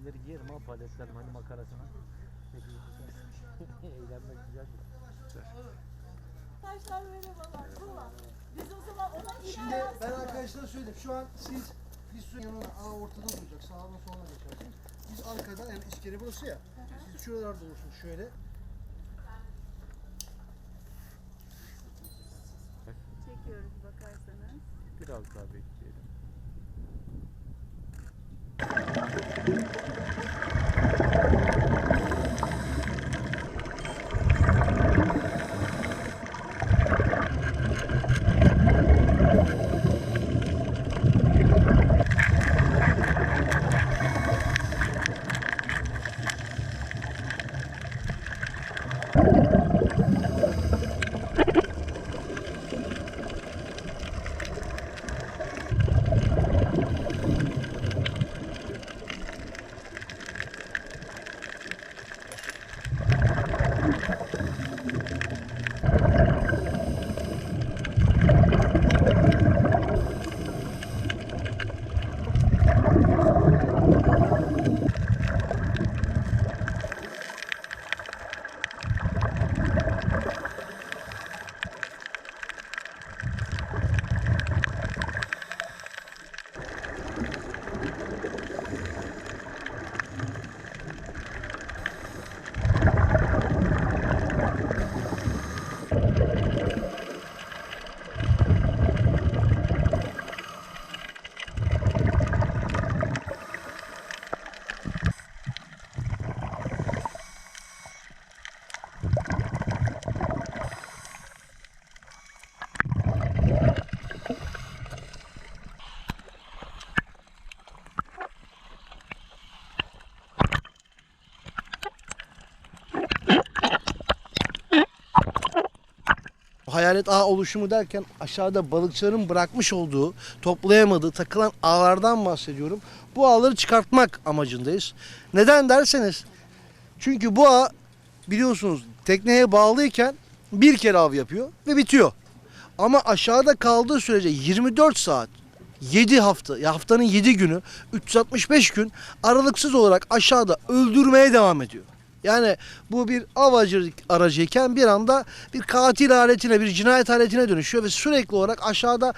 giysileri giyerim ha paletlerim hani makarasına. Eğlenmek güzel. Taşlar merhabalar. Tamam. Biz o zaman ona Şimdi ben arkadaşlara söyledim. Şu an siz bir suyun yanına aa, ortada duracak. Sağına soluna geçersiniz. Biz arkada yani iskele burası ya. Siz şuralarda olursunuz şöyle. çekiyoruz bakarsanız. Biraz daha bekleyelim. Hayalet ağ oluşumu derken aşağıda balıkçıların bırakmış olduğu, toplayamadığı, takılan ağlardan bahsediyorum. Bu ağları çıkartmak amacındayız. Neden derseniz, çünkü bu ağ biliyorsunuz tekneye bağlıyken bir kere av yapıyor ve bitiyor. Ama aşağıda kaldığı sürece 24 saat 7 hafta, haftanın 7 günü 365 gün aralıksız olarak aşağıda öldürmeye devam ediyor. Yani bu bir av aracı- aracıyken bir anda bir katil aletine, bir cinayet aletine dönüşüyor ve sürekli olarak aşağıda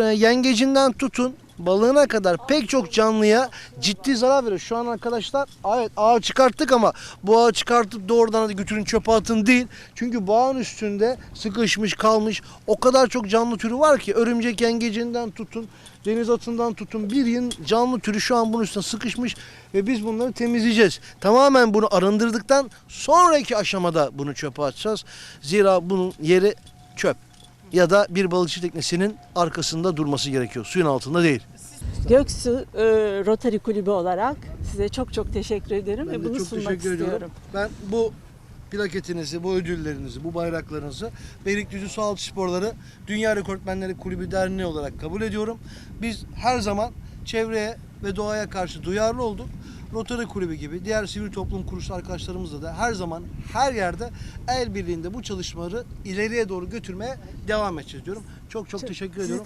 e, yengecinden tutun balığına kadar pek çok canlıya ciddi zarar veriyor. Şu an arkadaşlar evet ağı çıkarttık ama bu ağı çıkartıp doğrudan hadi götürün çöpe atın değil. Çünkü bu ağın üstünde sıkışmış kalmış o kadar çok canlı türü var ki örümcek yengecinden tutun deniz atından tutun bir yığın canlı türü şu an bunun üstüne sıkışmış ve biz bunları temizleyeceğiz. Tamamen bunu arındırdıktan sonraki aşamada bunu çöpe atacağız. Zira bunun yeri çöp ya da bir balıkçı teknesinin arkasında durması gerekiyor. Suyun altında değil. Göksu e, Rotary Kulübü olarak size çok çok teşekkür ederim Ben ve bunu sunmak istiyorum. ediyorum. Ben bu plaketinizi, bu ödüllerinizi, bu bayraklarınızı Beylikdüzü Sualtı Sporları Dünya Rekortmenleri Kulübü Derneği olarak kabul ediyorum. Biz her zaman çevreye ve doğaya karşı duyarlı olduk. Rotary Kulübü gibi diğer sivil toplum kuruluşu arkadaşlarımızla da her zaman her yerde el birliğinde bu çalışmaları ileriye doğru götürmeye devam edeceğiz diyorum. Çok çok teşekkür Sizi ediyorum.